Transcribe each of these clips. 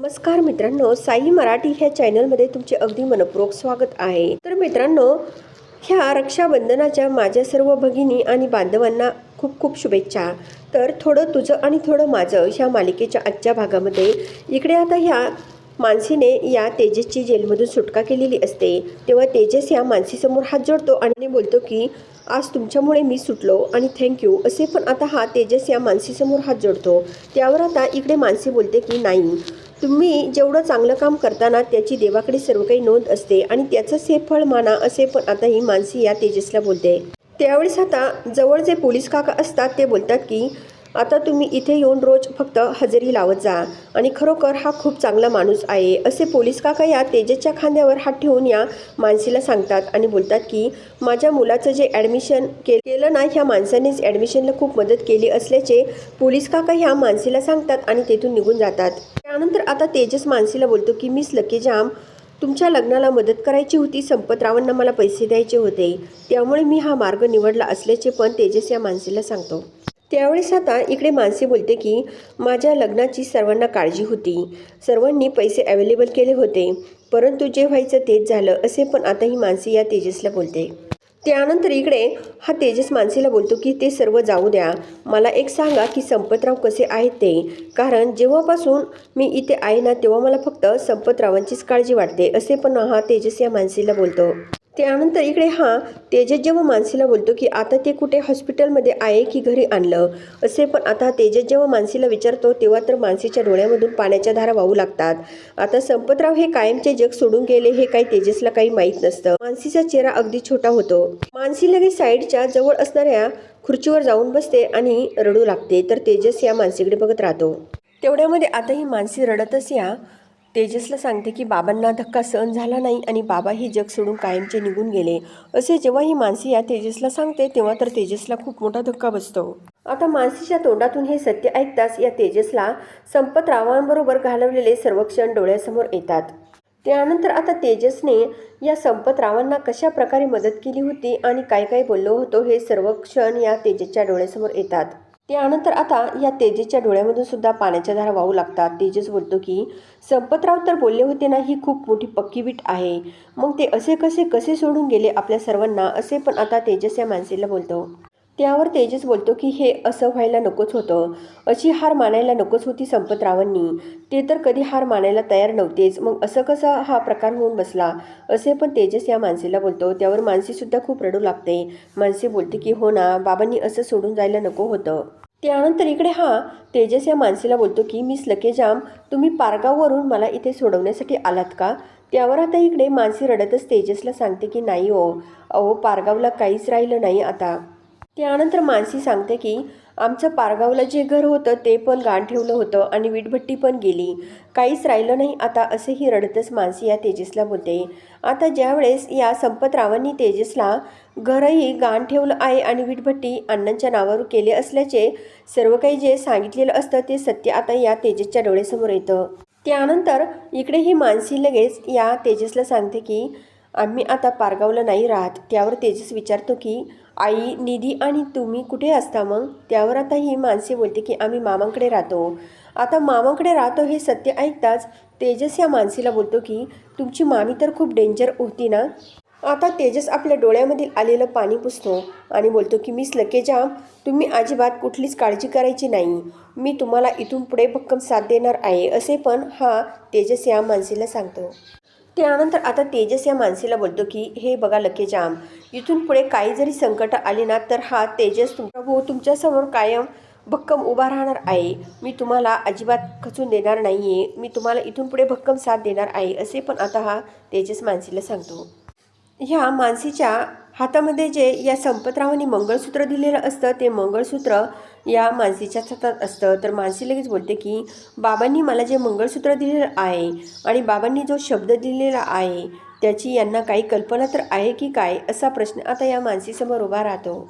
नमस्कार मित्रांनो साई मराठी ह्या चॅनलमध्ये तुमचे अगदी मनपूर्वक स्वागत आहे. तर मित्रांनो ह्या रक्षाबंधनाच्या माझ्या सर्व भगिनी आणि बांधवांना खूप खूप शुभेच्छा. तर थोडं तुझं आणि थोडं माझं ह्या मालिकेच्या आजच्या भागामध्ये इकडे आता ह्या मानसीने या तेजसची जेलमधून सुटका केलेली असते. तेव्हा तेजस या मानसीसमोर हात जोडतो आणि बोलतो की आज तुमच्यामुळे मी सुटलो आणि थँक्यू असे पण आता हा तेजस या मानसीसमोर हात जोडतो. त्यावर आता इकडे मानसी बोलते की नाही तुम्ही जेवढं चांगलं काम करताना त्याची देवाकडे सर्व काही नोंद असते आणि त्याचंच हे फळ माना असे पण आता ही मानसी या तेजसला बोलते. त्यावेळेस आता जवळ जे पोलीस काका असतात ते बोलतात की आता तुम्ही इथे येऊन रोज फक्त हजेरी लावत जा आणि खरोखर हा खूप चांगला माणूस आहे असे पोलीस काका या तेजेसच्या खांद्यावर हात ठेवून या मानसीला सांगतात आणि बोलतात की माझ्या मुलाचं जे ॲडमिशन के केलं ना ह्या माणसानेच ॲडमिशनला खूप मदत केली असल्याचे पोलीस काका ह्या मानसीला सांगतात आणि तेथून निघून जातात. त्यानंतर आता तेजस मानसीला बोलतो की मिस लकीजाम तुमच्या लग्नाला मदत करायची होती. संपतरावांना मला पैसे द्यायचे होते. त्यामुळे मी हा मार्ग निवडला असल्याचे पण तेजस या मानसीला सांगतो. त्यावेळेस आता इकडे मानसी बोलते की माझ्या लग्नाची सर्वांना काळजी होती. सर्वांनी पैसे अवेलेबल केले होते. परंतु जे व्हायचं तेच झालं असे पण आता ही मानसी या तेजसला बोलते. त्यानंतर इकडे हा तेजस मानसीला बोलतो की ते सर्व जाऊ द्या. मला एक सांगा की संपतराव कसे आहेत ते? कारण जेव्हापासून मी इथे आहे ना तेव्हा मला फक्त संपतरावांचीच काळजी वाटते. असे पण हा तेजस या मानसीला बोलतो. त्यानंतर इकडे हा तेजस जेव्हा मानसीला बोलतो की आता ते कुठे हॉस्पिटलमध्ये आहे की घरी आणलं? असे पण आता तेजस जेव्हा मानसीला विचारतो तेव्हा तर मानसीच्या डोळ्यामधून पाण्याच्या धारा वाहू लागतात. आता संपतराव हे कायमचे जग सोडून गेले हे काही तेजसला काही माहीत नसतं. मानसीचा चेहरा अगदी छोटा होतो. मानसी लगेच साईडच्या जवळ असणाऱ्या खुर्चीवर जाऊन बसते आणि रडू लागते. तर तेजस या मानसीकडे बघत राहतो. तेवढ्यामध्ये आता ही मानसी रडतच या तेजसला सांगते की बाबांना धक्का सहन झाला नाही आणि बाबाही जग सोडून कायमचे निघून गेले. असे जेव्हा ही मानसी या तेजसला सांगते तेव्हा तर तेजसला खूप मोठा धक्का बसतो. आता मानसीच्या तोंडातून हे सत्य ऐकताच या तेजसला संपतरावांबरोबर घालवलेले सर्व क्षण डोळ्यासमोर येतात. त्यानंतर आता तेजसने या संपतरावांना कशा प्रकारे मदत केली होती आणि काय काय बोललो होतो हे सर्व क्षण या तेजसच्या डोळ्यासमोर येतात. त्यानंतर आता या तेजेच्या डोळ्यामधून सुद्धा पाण्याच्या धारा वाहू लागतात. तेजस बोलतो की संपतराव तर बोलले होते ना ही खूप मोठी पक्की वीट आहे. मग ते असे कसे कसे सोडून गेले आपल्या सर्वांना असे पण आता तेजस या माणसेला बोलतो. त्यावर तेजस बोलतो की हे असं व्हायला नकोच होतं. अशी हार मानायला नकोच होती संपतरावांनी ते तर कधी हार मानायला तयार नव्हतेच. मग असं कसा हा प्रकार होऊन बसला? असे पण तेजस या माणसेला बोलतो. त्यावर मानसीसुद्धा खूप रडू लागते. मानसी बोलते की हो ना बाबांनी असं सोडून जायला नको होतं. त्यानंतर इकडे हा तेजस या मानसीला बोलतो की मिस लकेजाम तुम्ही पारगाववरून मला इथे सोडवण्यासाठी आलात का? त्यावर आता इकडे मानसी रडतच तेजसला सांगते की नाही हो. अहो पारगावला काहीच राहिलं नाही आता. त्यानंतर मानसी सांगते की आमचं पारगावला जे घर होतं ते पण गाण ठेवलं होतं आणि वीटभट्टी पण गेली. काहीच राहिलं नाही. आता असेही रडतच मानसी या तेजसला बोलते. आता ज्यावेळेस या संपतरावांनी तेजसला घरही गाण ठेवलं आहे आणि वीटभट्टी अण्णांच्या नावावर केले असल्याचे सर्व काही जे सांगितलेलं असतं ते सत्य आता या तेजसच्या डोळ्यासमोर येतं. त्यानंतर इकडे ही मानसी लगेच या तेजसला सांगते की आम्ही आता पारगावला नाही राहत. त्यावर तेजस विचारतो की आई निधी आणि तुम्ही कुठे असता मग? त्यावर आता ही माणसे बोलते की आम्ही मामांकडे राहतो. आता मामांकडे राहतो हे सत्य ऐकताच तेजस या माणसीला बोलतो की तुमची मामी तर खूप डेंजर होती ना? आता तेजस आपल्या डोळ्यामधील आलेलं पाणी पुसतो आणि बोलतो की मिस लकेजा तुम्ही अजिबात कुठलीच काळजी करायची नाही. मी तुम्हाला इथून पुढे भक्कम साथ देणार आहे. असे पण हा तेजस या माणसीला सांगतो. त्यानंतर आता तेजस या मानसीला बोलतो की हे बघा लकेजाम इथून पुढे काही जरी संकट आली ना तर हा तेजस तुम भाऊ तुमच्यासमोर कायम भक्कम उभा राहणार आहे. मी तुम्हाला अजिबात खचून देणार नाही आहे मी तुम्हाला इथून पुढे भक्कम साथ देणार आहे असे पण आता हा तेजस मानसीला सांगतो. ह्या मानसीच्या हातामध्ये जे या संपतरावांनी मंगळसूत्र दिलेलं असतं ते मंगळसूत्र या मानसीच्या हातात असतं तर मानसी लगेच बोलते की बाबांनी मला जे मंगळसूत्र दिलेलं आहे आणि बाबांनी जो शब्द दिलेला आहे त्याची यांना काही कल्पना तर आहे की काय? असा प्रश्न आता या मानसीसमोर उभा राहतो.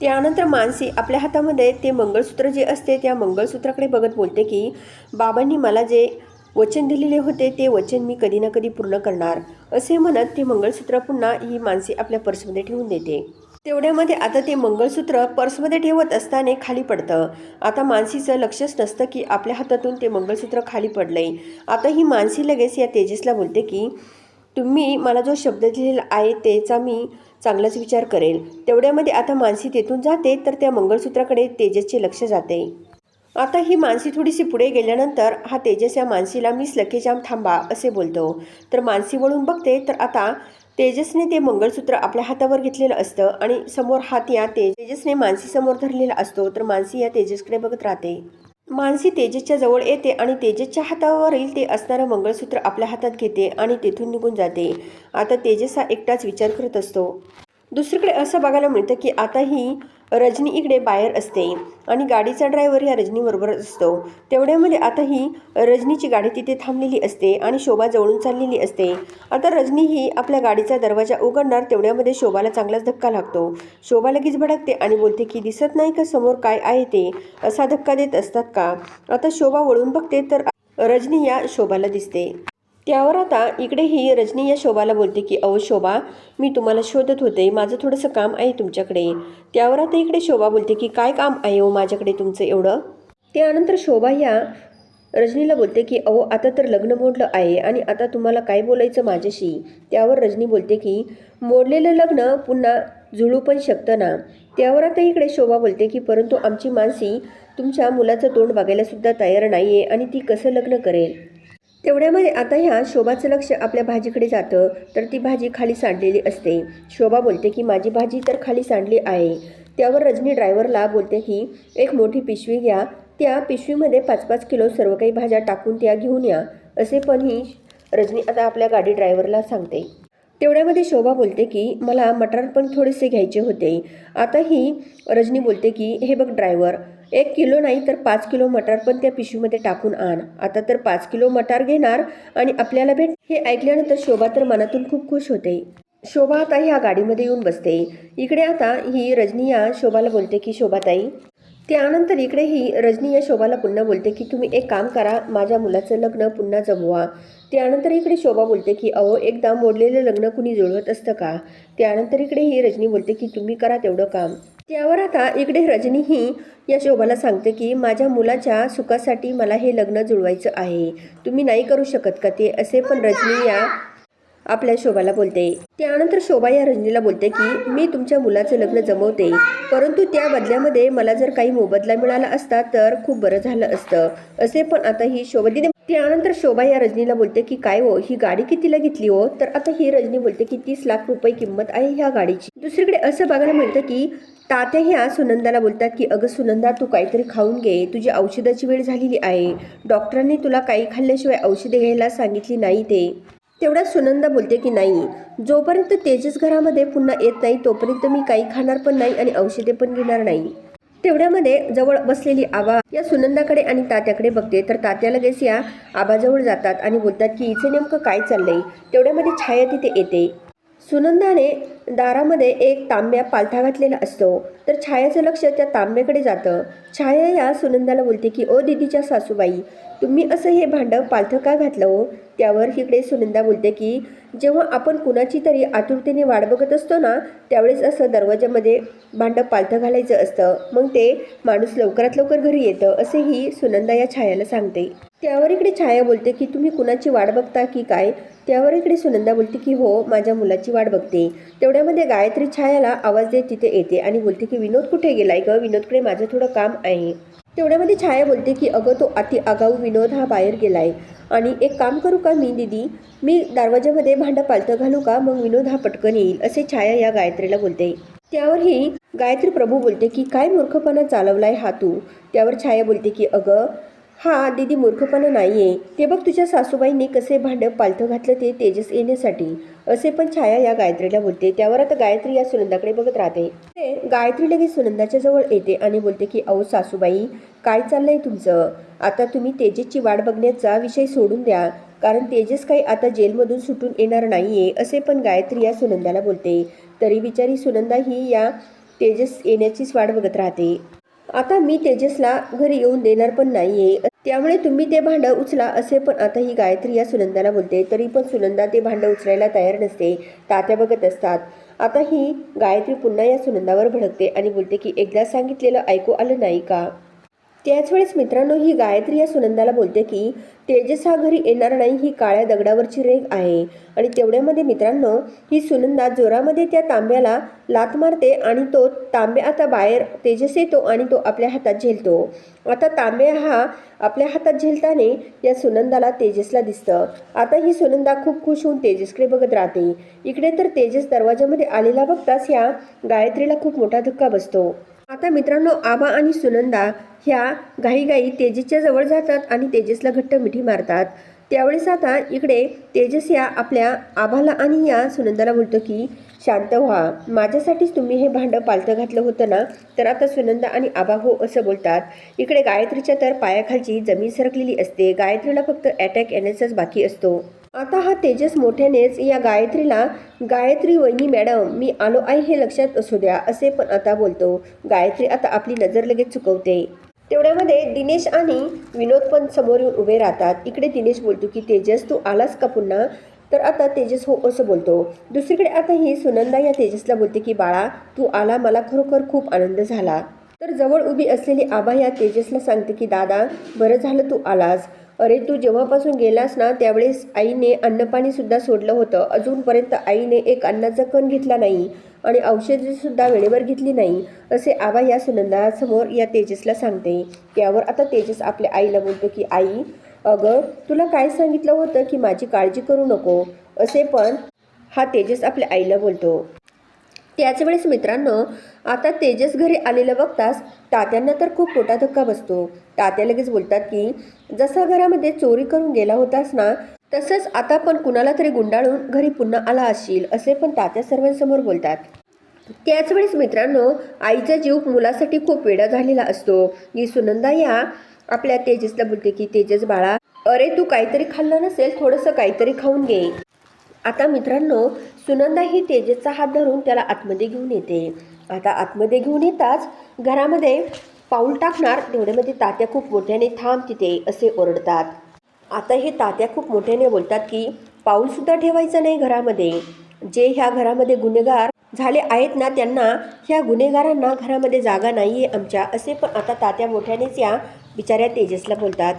त्यानंतर मानसी आपल्या हातामध्ये ते मंगळसूत्र जे असते त्या मंगळसूत्राकडे बघत बोलते की बाबांनी मला जे वचन दिलेले होते ते वचन मी कधी ना कधी पूर्ण करणार. असे म्हणत ते मंगळसूत्र पुन्हा ही मानसी आपल्या पर्समध्ये ठेवून देते. तेवढ्यामध्ये आता ते मंगळसूत्र पर्समध्ये ठेवत असताना खाली पडतं. आता मानसीचं लक्षच नसतं की आपल्या हातातून ते मंगळसूत्र खाली पडलंय. आता ही मानसी लगेच या तेजसला बोलते की तुम्ही मला जो शब्द दिलेला आहे त्याचा मी चांगलाच विचार करेल. तेवढ्यामध्ये आता मानसी तेथून जाते तर त्या मंगळसूत्राकडे तेजसचे लक्ष जाते. आता ही मानसी थोडीशी पुढे गेल्यानंतर हा तेजस या मानसीला मी लकेजाम थांबा असे बोलतो. तर मानसी वळून बघते तर आता तेजसने ते मंगळसूत्र आपल्या हातावर घेतलेलं असतं आणि समोर हात या ते तेजसने मानसी समोर धरलेला असतो तर मानसी या तेजसकडे बघत राहते. मानसी तेजसच्या जवळ येते आणि तेजसच्या हातावरील ते असणारं मंगळसूत्र आपल्या हातात घेते आणि तेथून निघून जाते. आता तेजस हा एकटाच विचार करत असतो. दुसरीकडे असं बघायला मिळतं की आता ही रजनी इकडे बाहेर असते आणि गाडीचा ड्रायव्हर या रजनीबरोबरच असतो. तेवढ्यामध्ये आता ही रजनीची गाडी तिथे थांबलेली असते आणि शोभा जवळून चाललेली असते. आता रजनी ही आपल्या गाडीचा दरवाजा उघडणार तेवढ्यामध्ये शोभाला चांगलाच धक्का लागतो. शोभा लगेच भडकते आणि बोलते की दिसत नाही का समोर काय आहे ते? असा धक्का देत असतात का? आता शोभा वळून बघते तर रजनी या शोभाला दिसते. त्यावर आता इकडे ही रजनी या शोभाला बोलते की अहो शोभा मी तुम्हाला शोधत होते. माझं थोडंसं काम आहे तुमच्याकडे. त्यावर आता इकडे शोभा बोलते की काय काम आहे हो माझ्याकडे तुमचं एवढं? त्यानंतर शोभा ह्या रजनीला बोलते की अहो आता तर लग्न मोडलं आहे आणि आता तुम्हाला काय बोलायचं माझ्याशी? त्यावर रजनी बोलते की मोडलेलं लग्न पुन्हा जुळू पण शकतं ना? त्यावर आता इकडे शोभा बोलते की परंतु आमची मानसी तुमच्या मुलाचं तोंड बघायलासुद्धा तयार नाही आहे आणि ती कसं लग्न करेल? तेवढ्यामध्ये आता ह्या शोभाचं लक्ष आपल्या भाजीकडे जातं तर ती भाजी खाली सांडलेली असते. शोभा बोलते की माझी भाजी तर खाली सांडली आहे. त्यावर रजनी ड्रायव्हरला बोलते की एक मोठी पिशवी घ्या. त्या पिशवीमध्ये पाच पाच किलो सर्व काही भाज्या टाकून त्या घेऊन या. असे पण ही रजनी आता आपल्या गाडी ड्रायव्हरला सांगते. तेवढ्यामध्ये शोभा बोलते की मला मटार पण थोडेसे घ्यायचे होते. आता ही रजनी बोलते की हे बघ ड्रायव्हर एक किलो नाही तर पाच किलो मटार पण त्या पिशवीमध्ये टाकून आण. आता तर पाच किलो मटार घेणार आणि आपल्याला भेट हे ऐकल्यानंतर शोभा तर मनातून खूप खुश होते. शोभा आता ह्या गाडीमध्ये येऊन बसते. इकडे आता ही रजनी या शोभाला बोलते की शोभाताई त्यानंतर इकडे ही रजनी या शोभाला पुन्हा बोलते की तुम्ही एक काम करा माझ्या मुलाचं लग्न पुन्हा जमवा. त्यानंतर इकडे शोभा बोलते की अहो एकदा मोडलेलं लग्न कुणी जुळवत असतं का? त्यानंतर इकडे ही रजनी बोलते की तुम्ही करा तेवढं काम. त्यावर आता इकडे रजनी ही या शोभाला सांगते की माझ्या मुलाच्या सुखासाठी मला हे लग्न जुळवायचं आहे. तुम्ही नाही करू शकत का ते? असे पण रजनी या आपल्या शोभाला बोलते. त्यानंतर शोभा या रजनीला बोलते की मी तुमच्या मुलाचं लग्न जमवते. परंतु त्या बदल्यामध्ये मला जर काही मोबदला मिळाला असता तर खूप बरं झालं असतं. असे पण आता ही शोभा त्यानंतर शोभा या रजनीला बोलते की काय हो ही गाडी कितीला घेतली हो? तर आता ही रजनी बोलते की तीस लाख रुपये किंमत आहे ह्या गाडीची. दुसरीकडे असं बघायला मिळतं की तात्या ह्या सुनंदाला बोलतात की अगं सुनंदा तू काहीतरी खाऊन घे. तुझी औषधाची वेळ झालेली आहे. डॉक्टरांनी तुला काही खाल्ल्याशिवाय औषधे घ्यायला सांगितली नाही ते. तेवढ्यात सुनंदा बोलते की नाही. जोपर्यंत तेजस घरामध्ये पुन्हा येत नाही तोपर्यंत मी काही खाणार पण नाही आणि औषधे पण घेणार नाही. तेवढ्यामध्ये जवळ बसलेली आबा या सुनंदाकडे आणि तात्याकडे बघते. तर तात्या लगेच या आबाजवळ जातात आणि बोलतात की इथे नेमकं काय चाललंय? तेवढ्यामध्ये छाया तिथे येते. सुनंदाने दारामध्ये एक तांब्या पालथा घातलेला असतो. तर छायाचं लक्ष त्या तांब्याकडे जातं. छाया या सुनंदाला बोलते की ओ दिदीच्या सासूबाई तुम्ही असं हे भांडं पालथं का घातलं हो? त्यावर इकडे सुनंदा बोलते की जेव्हा आपण कुणाची तरी आतुरतेने वाट बघत असतो ना त्यावेळेस असं दरवाजामध्ये भांडं पालथं घालायचं असतं. मग ते माणूस लवकरात लवकर घरी येतं असे ही सुनंदा या छायाला सांगते. त्यावर इकडे छाया बोलते की तुम्ही कुणाची वाट बघता की काय? त्यावर इकडे सुनंदा बोलते की हो माझ्या मुलाची वाट बघते. तेवढ्यामध्ये गायत्री छायाला आवाज देत तिथे येते आणि बोलते की विनोद कुठे गेलाय ग? विनोदकडे माझं थोडं काम आहे. तेवढ्यामध्ये छाया बोलते की अगं तो अति आगाऊ विनोद हा बाहेर गेलाय. आणि एक काम करू का मी दिदी? मी दरवाजामध्ये भांडं पालतं घालू का? मग विनोद हा पटकन येईल असे छाया या गायत्रीला बोलते. त्यावरही गायत्री प्रभू बोलते की काय मूर्खपणा चालवलाय हा तू? त्यावर छाया बोलते की अगं हा दीदी मूर्खपणा आहे ते बघ तुझ्या सासूबाईंनी कसे भांडं पालथं घातलं ते तेजस येण्यासाठी. असे पण छाया या गायत्रीला बोलते. त्यावर आता गायत्री या सुनंदाकडे बघत राहते. ते गायत्री लगेच सुनंदाच्या जवळ येते आणि बोलते की अहो सासूबाई काय चाललंय तुमचं? आता तुम्ही तेजसची वाट बघण्याचा विषय सोडून द्या. कारण तेजस काही आता जेलमधून सुटून येणार नाहीये असे पण गायत्री या सुनंदाला बोलते. तरी बिचारी सुनंदा ही या तेजस येण्याचीच वाट बघत राहते. आता मी तेजसला घरी येऊन देणार पण नाहीये. त्यामुळे तुम्ही ते भांडं उचला असे पण आता ही गायत्री या सुनंदाला बोलते तरी पण सुनंदा ते भांडं उचलायला तयार नसते तात्या बघत असतात. आता ही गायत्री पुन्हा या सुनंदावर भडकते आणि बोलते की एकदा सांगितलेलं ऐकू आलं नाही का? त्याच वेळेस मित्रांनो ही गायत्री या सुनंदाला बोलते की तेजस हा घरी येणार नाही ही काळ्या दगडावरची रेग आहे. आणि तेवढ्यामध्ये मित्रांनो ही सुनंदा जोरामध्ये त्या तांब्याला लात मारते आणि तो तांबे आता बाहेर तेजस येतो आणि तो आपल्या हातात झेलतो. आता तांब्या हा आपल्या हातात झेलताने या सुनंदाला तेजसला दिसतं. आता ही सुनंदा खूप खुश होऊन तेजसकडे बघत राहते. इकडे तर तेजस दरवाजामध्ये आलेला बघताच ह्या गायत्रीला खूप मोठा धक्का बसतो. आता मित्रांनो आबा आणि सुनंदा ह्या घाईघाई तेजसच्या जवळ जातात आणि तेजसला घट्ट मिठी मारतात. त्यावेळेस आता इकडे तेजस या आपल्या आभाला आणि या सुनंदाला बोलतो की शांत व्हा. माझ्यासाठीच तुम्ही हे भांडं पालतं घातलं होतं ना तर आता सुनंदा आणि आबा हो असं बोलतात. इकडे गायत्रीच्या तर पायाखालची जमीन सरकलेली असते. गायत्रीला फक्त अटॅक येण्याचाच बाकी असतो. आता हा तेजस मोठ्यानेच या गायत्रीला गायत्री वहिनी मॅडम मी आलो आहे हे लक्षात असू द्या असे पण आता बोलतो. गायत्री आता आपली नजर लगेच चुकवते. तेवढ्यामध्ये दिनेश आणि विनोद पण समोर येऊन उभे राहतात. इकडे दिनेश बोलतो की तेजस तू आलास का पुन्हा? तर आता तेजस हो असं बोलतो. दुसरीकडे आता ही सुनंदा या तेजसला बोलते की बाळा तू आला मला खरोखर खूप आनंद झाला. तर जवळ उभी असलेली आबा या तेजसला सांगते की दादा बरं झालं तू आलास. अरे तू जेव्हापासून गेलास ना त्यावेळेस आईने अन्नपाणीसुद्धा सोडलं होतं. अजूनपर्यंत आईने एक अन्नाचा कण घेतला नाही आणि औषधीसुद्धा वेळेवर घेतली नाही असे आबा या सुनंदासमोर या तेजसला सांगते. त्यावर आता तेजस आपल्या आईला बोलतो की आई अगं तुला काय सांगितलं होतं की माझी काळजी करू नको? असे पण हा तेजस आपल्या आईला बोलतो. त्याच वेळेस मित्रांनो आता तेजस घरी आलेलं बघताच तात्यांना तर खूप मोठा धक्का बसतो. तात्या लगेच बोलतात की जसा घरामध्ये चोरी करून गेला होतास ना तसंच आता पण कुणाला तरी गुंडाळून घरी पुन्हा आला असशील असे पण तात्या सर्वांसमोर बोलतात. त्याचवेळेस मित्रांनो आईचा जीव मुलासाठी खूप वेडा झालेला असतो. ही सुनंदा या आपल्या तेजसला बोलते की तेजस बाळा अरे तू काहीतरी खाल्लं नसेल थोडंसं काहीतरी खाऊन घे. आता मित्रांनो सुनंदा ही तेजसचा हात धरून त्याला आतमध्ये घेऊन येते. आता आतमध्ये घेऊन येताच घरामध्ये पाऊल टाकणार तेवढ्यामध्ये तात्या खूप मोठ्याने थांब तिथे असे ओरडतात. आता हे तात्या खूप मोठ्याने बोलतात की पाऊलसुद्धा ठेवायचं नाही घरामध्ये. जे ह्या घरामध्ये गुन्हेगार झाले आहेत ना त्यांना ह्या गुन्हेगारांना घरामध्ये जागा नाही आहे आमच्या असे पण आता तात्या मोठ्यानेच या बिचाऱ्या तेजसला बोलतात.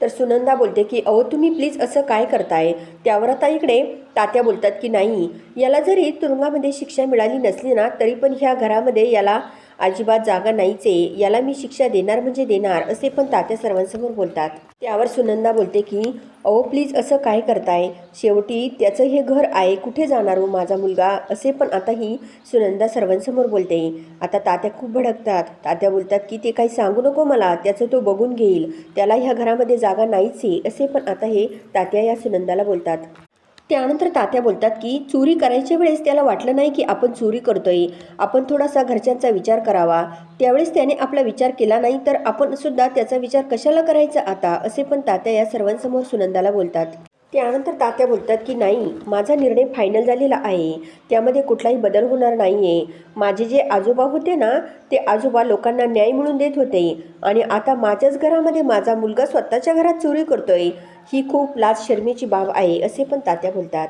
तर सुनंदा बोलते की अहो तुम्ही प्लीज असं काय करताय? त्यावर आता इकडे तात्या बोलतात की नाही याला जरी तुरुंगामध्ये शिक्षा मिळाली नसली ना तरी पण ह्या घरामध्ये याला अजिबात जागा नाहीच आहे याला मी शिक्षा देणार म्हणजे देणार असे पण तात्या सर्वांसमोर बोलतात. त्यावर सुनंदा बोलते की अहो प्लीज असं काय करताय? शेवटी त्याचं हे घर आहे कुठे जाणार हो माझा मुलगा? असे पण आता ही सुनंदा सर्वांसमोर बोलते. आता तात्या खूप भडकतात. तात्या बोलतात की ते काही सांगू नको मला त्याचं तो बघून घेईल. त्याला ह्या घरामध्ये जागा नाहीच आहे असे पण आता हे तात्या या सुनंदाला बोलतात. त्यानंतर तात्या बोलतात की चोरी करायच्या वेळेस त्याला वाटलं नाही की आपण चोरी करतोय. आपण थोडासा घरच्यांचा विचार करावा. त्यावेळेस त्याने आपला विचार केला नाही तर आपण सुद्धा त्याचा विचार कशाला करायचा आता? असे पण तात्या या सर्वांसमोर सुनंदाला बोलतात. त्यानंतर तात्या बोलतात की नाही माझा निर्णय फायनल झालेला आहे. त्यामध्ये कुठलाही बदल होणार नाही आहे माझे जे आजोबा होते ना ते आजोबा लोकांना न्याय मिळून देत होते. आणि आता माझ्याच घरामध्ये माझा मुलगा स्वतःच्या घरात चोरी करतोय. ही खूप लाज शर्मीची बाब आहे असे पण तात्या बोलतात.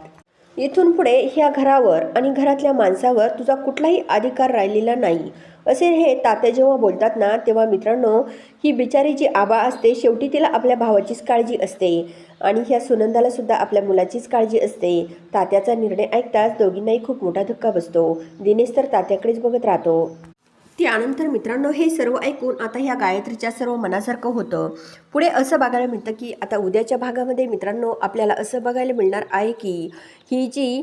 इथून पुढे ह्या घरावर आणि घरातल्या माणसावर तुझा कुठलाही अधिकार राहिलेला नाही असे हे तात्या जेव्हा बोलतात ना तेव्हा मित्रांनो ही बिचारी जी आबा असते शेवटी तिला आपल्या भावाचीच काळजी असते. आणि ह्या सुनंदाला सुद्धा आपल्या मुलाचीच काळजी असते. तात्याचा निर्णय ऐकताच दोघींनाही खूप मोठा धक्का बसतो. दिनेश तर तात्याकडेच बघत राहतो. त्यानंतर मित्रांनो हे सर्व ऐकून आता ह्या गायत्रीच्या सर्व मनासारखं होतं. पुढे असं बघायला मिळतं की आता उद्याच्या भागामध्ये मित्रांनो आपल्याला असं बघायला मिळणार आहे की ही जी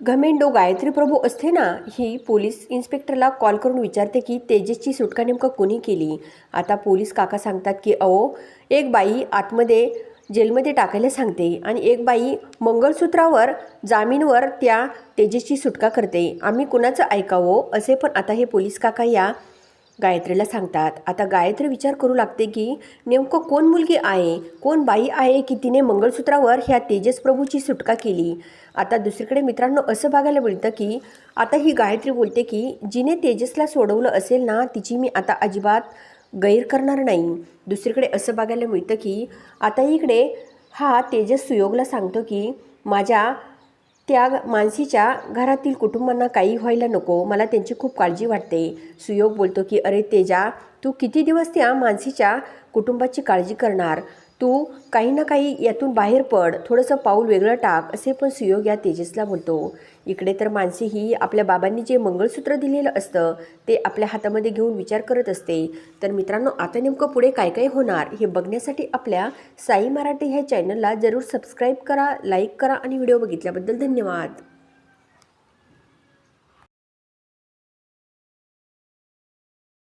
घमेंडो गायत्री प्रभू असते ना ही पोलीस इन्स्पेक्टरला कॉल करून विचारते की तेजसची सुटका नेमकं कोणी केली? आता पोलीस काका सांगतात की अहो एक बाई आतमध्ये जेलमध्ये टाकायला सांगते आणि एक बाई मंगळसूत्रावर जामीनवर त्या तेजेसची सुटका करते. आम्ही कुणाचं ऐकावं? असे पण आता हे पोलीस काका या गायत्रीला सांगतात. आता गायत्री विचार करू लागते की नेमकं कोण मुलगी आहे? कोण बाई आहे की तिने मंगळसूत्रावर ह्या तेजस प्रभूची सुटका केली? आता दुसरीकडे मित्रांनो असं बघायला मिळतं की आता ही गायत्री बोलते की जिने तेजसला सोडवलं असेल ना तिची मी आता अजिबात गैर करणार नाही. दुसरीकडे असं बघायला मिळतं की आता इकडे हा तेजस सुयोगला सांगतो की माझ्या त्या मानसीच्या घरातील कुटुंबांना काही व्हायला नको. मला त्यांची खूप काळजी वाटते. सुयोग बोलतो की अरे तेजा तू किती दिवस त्या मानसीच्या कुटुंबाची काळजी करणार? तू काही ना काही यातून बाहेर पड. थोडंसं पाऊल वेगळं टाक. असे पण सुयोग या तेजसला बोलतो. इकडे तर मानसी ही आपल्या बाबांनी जे मंगळसूत्र दिलेलं असतं ते आपल्या हातामध्ये घेऊन विचार करत असते. तर मित्रांनो आता नेमकं पुढे काय काय होणार हे बघण्यासाठी आपल्या साई मराठी ह्या चॅनलला जरूर सबस्क्राईब करा लाईक करा आणि व्हिडिओ बघितल्याबद्दल धन्यवाद.